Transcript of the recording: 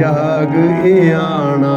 ਜਾਗ ਆਣਾ।